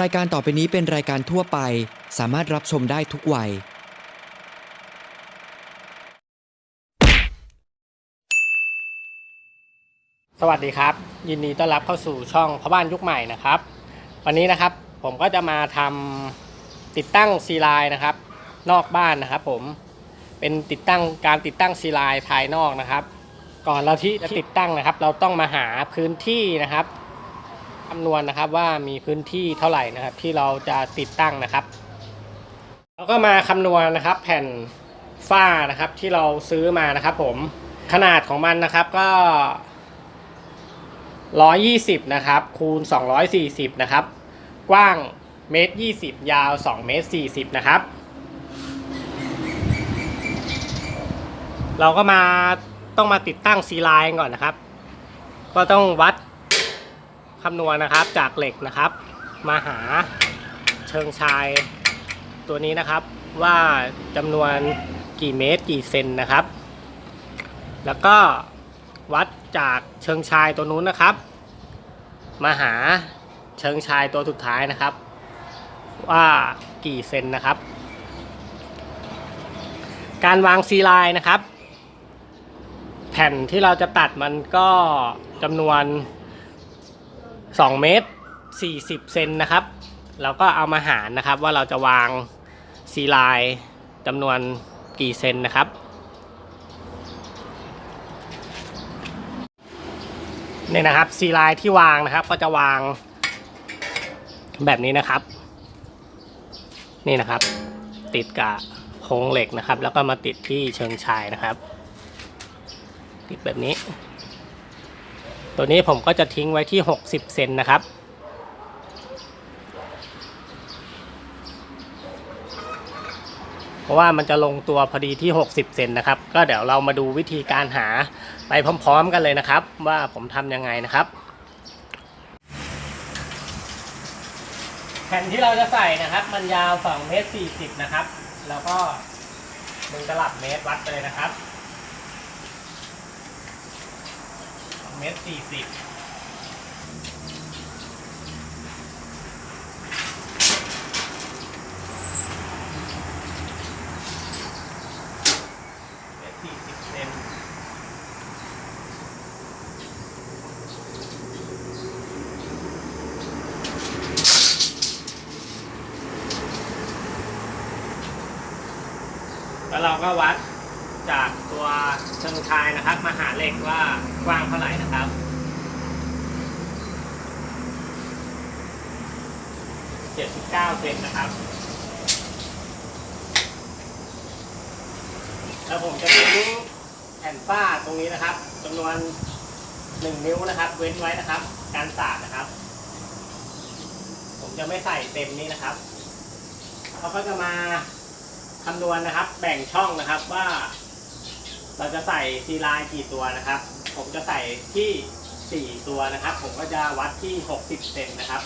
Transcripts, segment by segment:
รายการต่อไปนี้เป็นรายการทั่วไป สามารถรับชมได้ทุกวัย สวัสดีครับ ยินดีต้อนรับเข้าสู่ช่องพ่อบ้านยุคใหม่นะครับ วันนี้นะครับผมก็จะมาทำติดตั้งซีไลน์นะครับ นอกบ้านนะครับผมเป็นติดตั้งการติดตั้งซีไลน์ภายนอกนะครับ ก่อนเราที่จะติดตั้งนะครับ เราต้องมาหาพื้นที่นะครับ คำนวณนะครับว่ามีพื้นที่เท่าไหร่นะครับ ที่เราจะติดตั้งนะครับเราก็มาคำนวณนะครับ แผ่นฝ้านะครับที่เราซื้อมานะครับ ผมขนาดของมันนะครับก็120นะครับคูณ240นะครับ กว้างเมตร20ยาว2เมตร40นะครับ เราก็มาต้องมาติดตั้งซีไลน์ก่อนนะครับ ก็ต้องวัด คำนวณนะครับจากเหล็กนะครับ มาหาเชิงชายตัวนี้นะครับว่าจำนวนกี่เมตรกี่เซนนะครับ แล้วก็วัดจากเชิงชายตัวนู้นนะครับ มาหาเชิงชายตัวสุดท้ายนะครับ ว่ากี่เซนนะครับ การวางซีไลน์นะครับ แผ่นที่เราจะตัดมันก็จำนวน 2 เมตร 40 เซนนะครับ เราก็เอามาหารนะครับว่าเราจะวางซีไลน์จำนวนกี่เซนนะครับ เนี่ยนะครับซีไลน์ที่วางนะครับ ก็จะวางแบบนี้นะครับ นี่นะครับ ติดกับโครงเหล็กนะครับ แล้วก็มาติดที่เชิงชายนะครับ ติดแบบนี้ ตัวนี้ผมก็จะทิ้งไว้ที่ 60 เซนนะครับ เพราะว่ามันจะลงตัวพอดีที่ 60 เซนนะครับ ก็เดี๋ยวเรามาดูวิธีการหาไปพร้อมๆกันเลยนะครับ ว่าผมทำยังไงนะครับ แผ่นที่เราจะใส่นะครับ มันยาว2เมตร40 นะครับ แล้วก็มึงตลับเมตรวัดไปเลยนะครับ2 เมตร40เมตร40เซนแล้วเราก็วัด จากตัวเชิงชายนะครับ มาหาเหล็กว่ากว้างเท่าไหร่นะครับ79เซนนะครับ แล้วผมจะทิ้งแผ่นฝ้าตรงนี้นะครับจำนวน1นิ้วนะครับ เว้นไว้นะครับ การสาดนะครับ ผมจะไม่ใส่เต็มนี้นะครับเราก็จะมาคำนวณนะครับ แบ่งช่องนะครับว่า เราจะใส่ซีลายกี่ตัวนะครับ ผมจะใส่ที่ 4 ตัวนะครับ ผมก็จะวัดที่ 60เซนนะครับ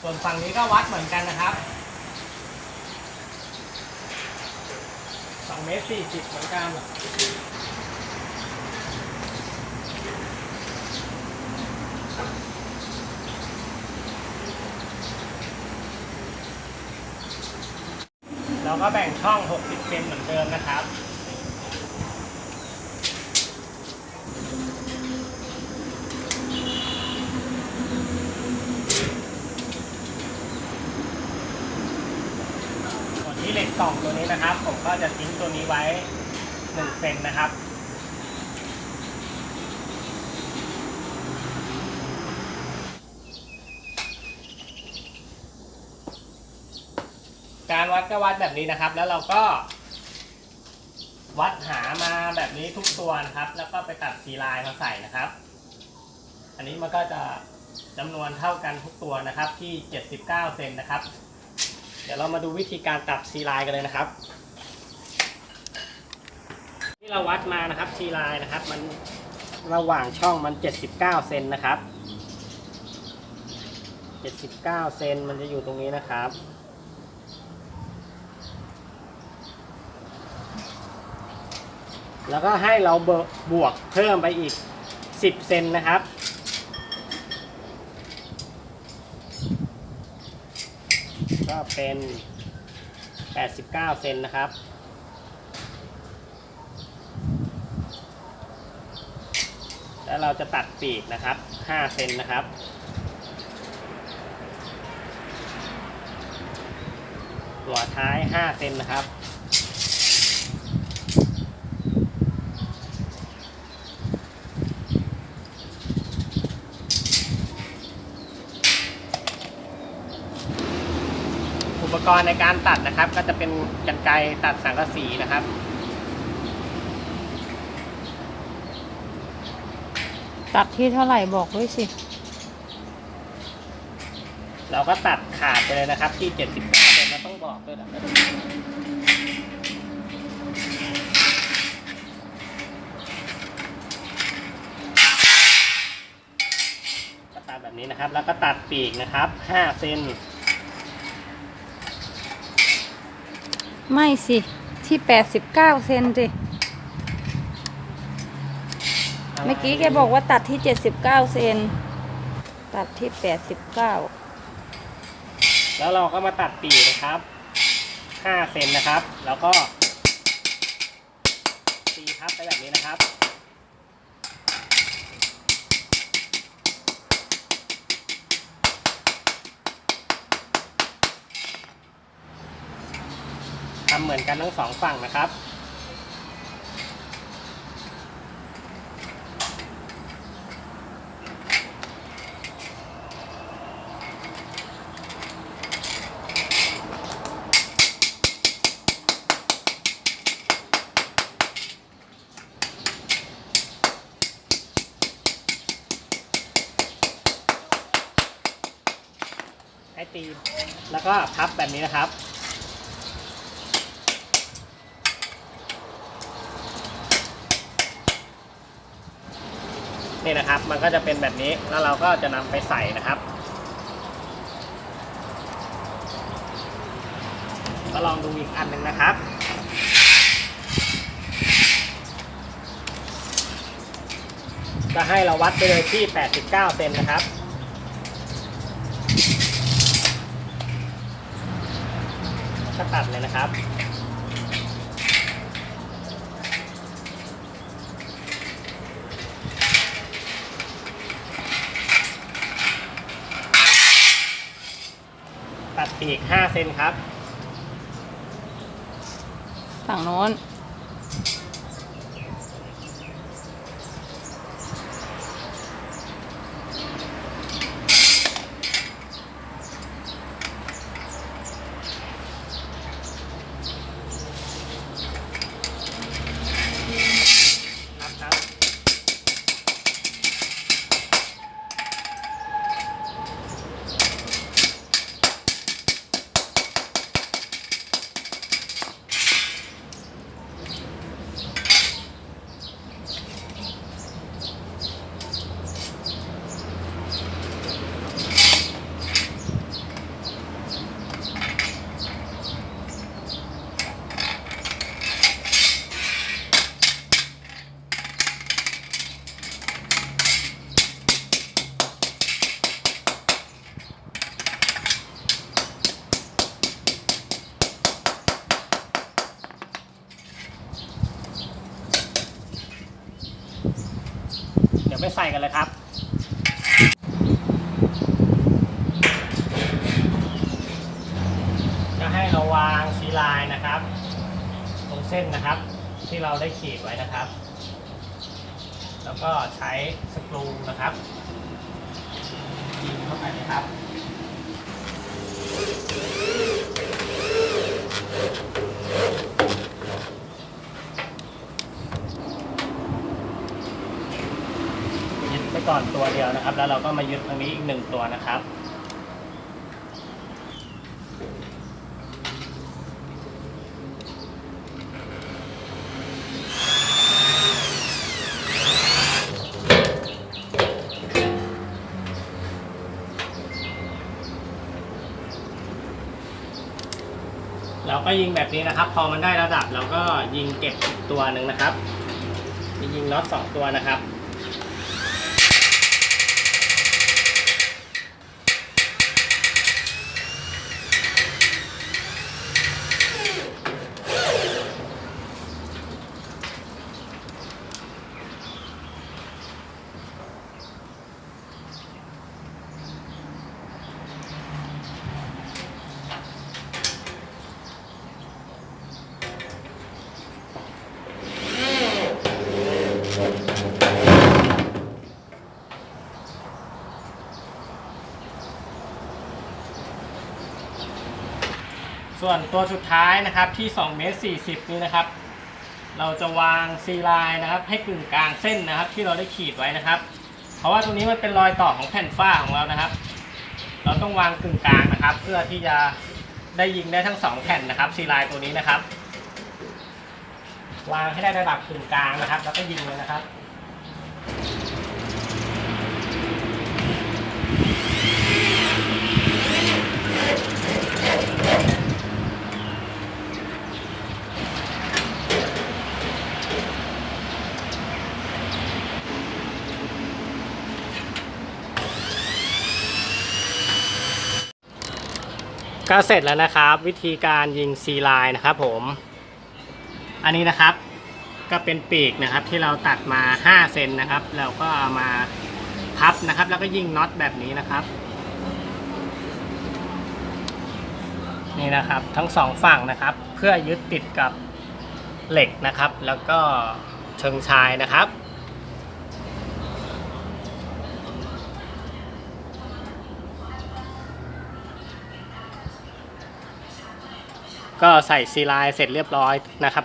ส่วนฝั่งนี้ก็วัดเหมือนกันนะครับ2เมตร40เหมือนกันเราก็แบ่งช่อง 60เซนเหมือนเดิมนะครับ ส่วนที่เหล็กกล่องตัว นะครับ ผมก็จะทิ้งตัวนี้ไว้1เซนนะครับ การวัดก็วัดแบบนี้นะครับ แล้วเราก็ วัดหามาแบบนี้ทุกตัวนะครับ แล้วก็ไปตัดซีลน์มาใส่นะครับ อันนี้มันก็จะจำนวนเท่ากันทุกตัวนะครับที่ 79 เซนนะครับ เดี๋ยวเรามาดูวิธีการตัดซีไลน์กันเลยนะครับ ที่เราวัดมานะครับซีไลน์นะครับ มันระหว่างช่องมัน 79เซนนะครับ 79เซนมันจะอยู่ตรงนี้นะครับแล้วก็ให้เราบวกเพิ่มไปอีก 10 เซนนะครับ ก็เป็น 89 เซนนะครับ แล้วเราจะตัดปีกนะครับ 5 เซนนะครับตัวท้าย 5 เซนนะครับ ปกรณ์ในการตัดนะครับ ก็จะเป็นกรรไกรตัดสังกะสีนะครับตัดที่เท่าไหร่บอกด้วยสิ เราก็ตัดขาดไปเลยนะครับ ที่ 79เซนเราต้องบอกด้วยนะก็ตัดแบบนี้นะครับ แล้วก็ตัดปีกนะครับ 5 เซน ไม่สิที่89เซนสิเมื่อกี้แกบอกว่าตัดที่79เซนตัดที่89แล้วเราก็มาตัดปีกนะครับ5เซนนะครับ แล้วก็ตีพับไปแบบนี้นะครับ ทำเหมือนกันทั้งสองฝั่งนะครับ ให้ตี แล้วก็พับแบบนี้นะครับ นี่นะครับ มันก็จะเป็นแบบนี้แล้วเราก็จะนำไปใส่นะครับ ก็ลองดูอีกอันหนึ่งนะครับจะให้เราวัดไปเลยที่ 89 เซนนะครับ ก็ตัดเลยนะครับ ตัดปีก 5 เซนครับ ฝั่งโน้น ครับครับ เดี๋ยวไปใส่กันเลยครับ จะให้เราวางซีไลน์นะครับ ตรง เส้นนะครับ ที่เราได้ขีดไว้นะครับ แล้วก็ใช้สกรูนะครับยิงเข้าไปเลยครับยึดไปก่อนตัวเดียวนะครับ แล้วเราก็มายึดตรงนี้อีกหนึ่งตัวนะครับ ก็ยิงแบบนี้นะครับ พอมันได้ระดับเราก็ยิงเก็บอีกตัวหนึ่งนะครับมียิงน็อตสองตัวนะครับ ส่วนตัวสุดท้ายนะครับที่2เมตร40 นี้นะครับ เราจะวางซีไลน์นะครับ ให้กึ่งกลางเส้นนะครับ ที่เราได้ขีดไว้นะครับ เพราะว่าตรงนี้มันเป็นรอยต่อของแผ่นฝ้าของเรานะครับ เราต้องวางกึ่งกลางนะครับ เพื่อที่จะได้ยิงได้ทั้งสองแผ่นนะครับซีไลน์ตัวนี้นะครับ วางให้ได้ระดับกึ่งกลางนะครับ แล้วก็ยิงเลยนะครับ ก็เสร็จแล้วนะครับ วิธีการยิงซีไลน์นะครับผม อันนี้นะครับก็เป็นปีกนะครับที่เราตัดมา 5 เซนนะครับ เราก็เอามาพับนะครับ แล้วก็ยิงน็อตแบบนี้นะครับ นี่นะครับทั้งสองฝั่งนะครับ เพื่อยึดติดกับเหล็กนะครับ แล้วก็เชิงชายนะครับ ก็ใส่ซีไลน์เสร็จเรียบร้อยนะครับ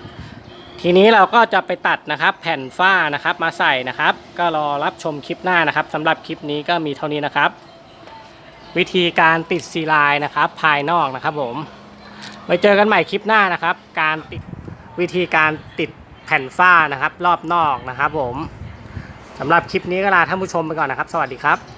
ทีนี้เราก็จะไปตัดนะครับ แผ่นฝ้านะครับมาใส่นะครับ ก็รอรับชมคลิปหน้านะครับสำหรับคลิปนี้ก็มีเท่านี้นะครับ วิธีการติดซีไลน์นะครับ ภายนอกนะครับผมไว้เจอกันใหม่คลิปหน้านะครับ การติดวิธีการติดแผ่นฝ้านะครับ รอบนอกนะครับ ผมสำหรับคลิปนี้ก็ลาท่านผู้ชมไปก่อนนะครับ สวัสดีครับ